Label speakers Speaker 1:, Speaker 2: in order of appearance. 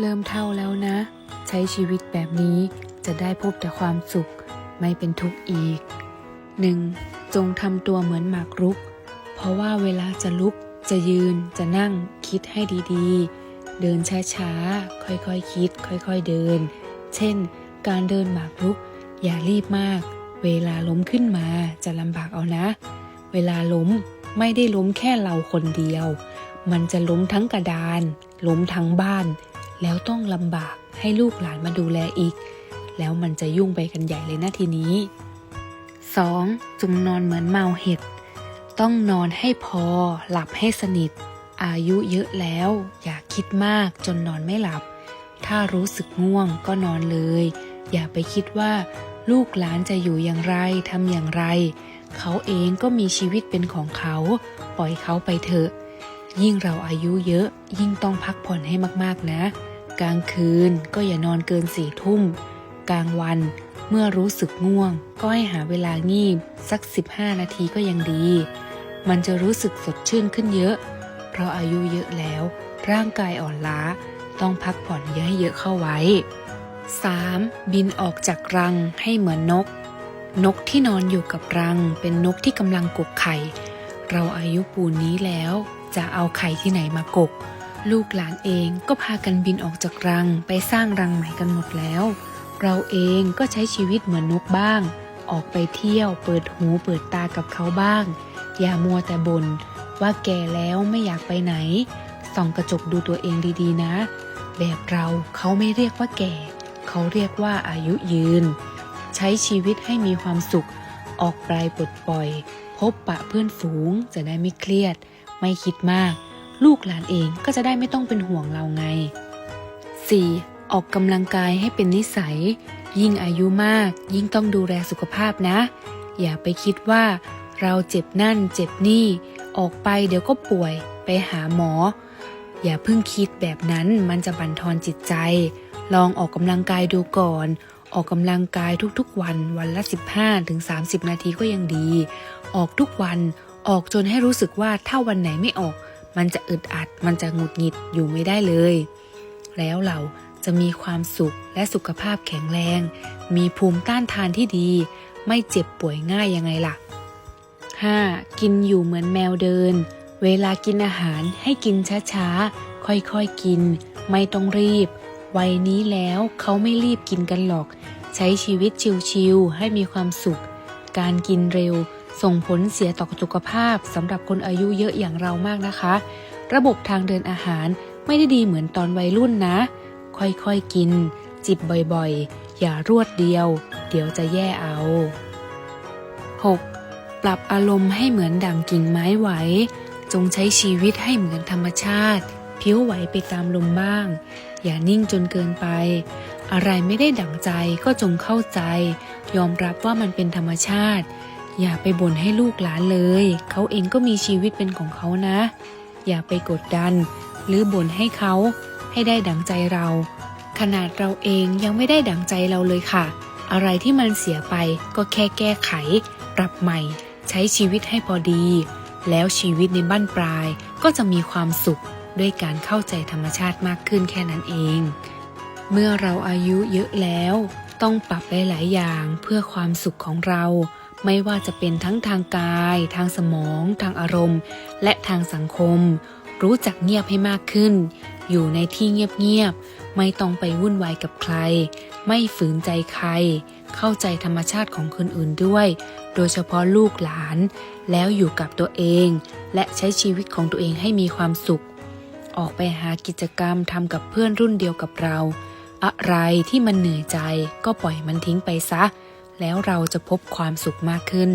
Speaker 1: เริ่มเท่าแล้วนะ ใช้ชีวิตแบบนี้จะได้พบแต่ความสุข ไม่เป็นทุกข์อีก 1. จงทำตัวเหมือนหมากรุก เพราะว่าเวลาจะลุก จะยืน จะนั่ง คิดให้ดีๆ เดินช้าๆ ค่อยๆคคิด ค่อยๆเดิน เช่น การเดินหมากรุก อย่ารีบมาก เวลาล้มขึ้นมาจะลำบากเอานะ เวลาล้มไม่ได้ล้มแค่เราคนเดียว มันจะล้มทั้งกระดาน ล้มทั้งบ้าน แล้วต้องลำบากให้ลูกหลานมาดูแลอีก แล้วมันจะยุ่งไปกันใหญ่เลยนะทีนี้ 2. จุงนอนเหมือนเมาเห็ด ต้องนอนให้พอ หลับให้สนิท อายุเยอะแล้ว อย่าคิดมากจนนอนไม่หลับ ถ้ารู้สึกง่วงก็นอนเลย อย่าไปคิดว่า ลูกหลานจะอยู่อย่างไรทำอย่างไร เขาเองก็มีชีวิตเป็นของเขา ปล่อยเขาไปเถอะ ยิ่งเราอายุเยอะยิ่งต้องพักผ่อนให้มากๆนะ กลางคืนก็อย่านอนเกินสี่ทุ่ม กลางวันเมื่อรู้สึกง่วง ก็ให้หาเวลางีบสัก 15 นาทีก็ยังดี มันจะรู้สึกสดชื่นขึ้นเยอะ เพราะอายุเยอะแล้ว ร่างกายอ่อนล้า ต้องพักผ่อนเยอะให้เยอะเข้าไว้ 3. บินออกจากรังให้เหมือนนก นกที่นอนอยู่กับรัง เป็นนกที่กำลังกกไข่ เราอายุปูนนี้แล้ว จะเอาไข่ที่ไหนมากก ลูกหลานเองก็พากันบินออกจากรังไปสร้างรังใหม่กันหมดแล้ว เราเองก็ใช้ชีวิตเหมือนนกบ้าง ออกไปเที่ยวเปิดหูเปิดตากับเขาบ้าง อย่ามัวแต่บน่นว่าแก่แล้วไม่อยากไปไหน ส่องกระจกดูตัวเองดีๆนะ แบบเราเขาไม่เรียกว่าแก่ เขาเรียกว่าอายุยืน ใช้ชีวิตให้มีความสุข ออกไปปลดปล่อย พบปะเพื่อนฝูงจะได้ไม่เครียด ไม่คิดมาก ลูกหลานเองก็จะได้ไม่ต้องเป็นห่วงเราไง 4. ออกกำลังกายให้เป็นนิสัย ยิ่งอายุมาก ยิ่งต้องดูแลสุขภาพนะ อย่าไปคิดว่า เราเจ็บนั่นเจ็บนี่ ออกไปเดี๋ยวก็ป่วยไปหาหมอ อย่าเพิ่งคิดแบบนั้นมันจะบั่นทอนจิตใจ ลองออกกำลังกายดูก่อน ออกกำลังกายทุกๆวันวันละ 15-30 นาทีก็ยังดี ออกทุกวันออกจนให้รู้สึกว่าถ้าวันไหนไม่ออก มันจะอึดอัด มันจะหงุดหงิดอยู่ไม่ได้เลย แล้วเราจะมีความสุขและสุขภาพแข็งแรง มีภูมิต้านทานที่ดี ไม่เจ็บป่วยง่ายยังไงล่ะ 5. กินอยู่เหมือนแมวเดิน เวลากินอาหารให้กินช้าๆ ค่อยๆกิน ไม่ต้องรีบ วัยนี้แล้วเขาไม่รีบกินกันหรอก ใช้ชีวิตชิวๆให้มีความสุข การกินเร็ว ส่งผลเสียต่อสุขภาพสำหรับคนอายุเยอะอย่างเรามากนะคะ ระบบทางเดินอาหารไม่ได้ดีเหมือนตอนวัยรุ่นนะ ค่อยๆกิน จิบบ่อยๆ อย่ารวดเดียว เดี๋ยวจะแย่เอา 6. ปรับอารมณ์ให้เหมือนดั่งกิ่งไม้ไหว จงใช้ชีวิตให้เหมือนธรรมชาติผิวไหวไปตามลมบ้าง อย่านิ่งจนเกินไป อะไรไม่ได้ดั่งใจก็จงเข้าใจ ยอมรับว่ามันเป็นธรรมชาติ อย่าไปบ่นให้ลูกหลานเลย เขาเองก็มีชีวิตเป็นของเขานะ อย่าไปกดดัน หรือบ่นให้เขาให้ได้ดังใจเรา ขนาดเราเองยังไม่ได้ดังใจเราเลยค่ะ อะไรที่มันเสียไปก็แค่แก้ไข ปรับใหม่ ใช้ชีวิตให้พอดี แล้วชีวิตในบ้านปลายก็จะมีความสุขด้วยการเข้าใจธรรมชาติมากขึ้นแค่นั้นเอง เมื่อเราอายุเยอะแล้ว ต้องปรับหลาย ๆ อย่างเพื่อความสุขของเรา ไม่ว่าจะเป็นทั้งทางกาย ทางสมอง ทางอารมณ์ และทางสังคม รู้จักเงียบให้มากขึ้น อยู่ในที่เงียบๆ ไม่ต้องไปวุ่นวายกับใคร ไม่ฝืนใจใคร เข้าใจธรรมชาติของคนอื่นด้วย โดยเฉพาะลูกหลาน แล้วอยู่กับตัวเอง และใช้ชีวิตของตัวเองให้มีความสุข ออกไปหากิจกรรมทำกับเพื่อนรุ่นเดียวกับเรา อะไรที่มันเหนื่อยใจก็ปล่อยมันทิ้งไปซะ แล้วเราจะพบความสุขมากขึ้น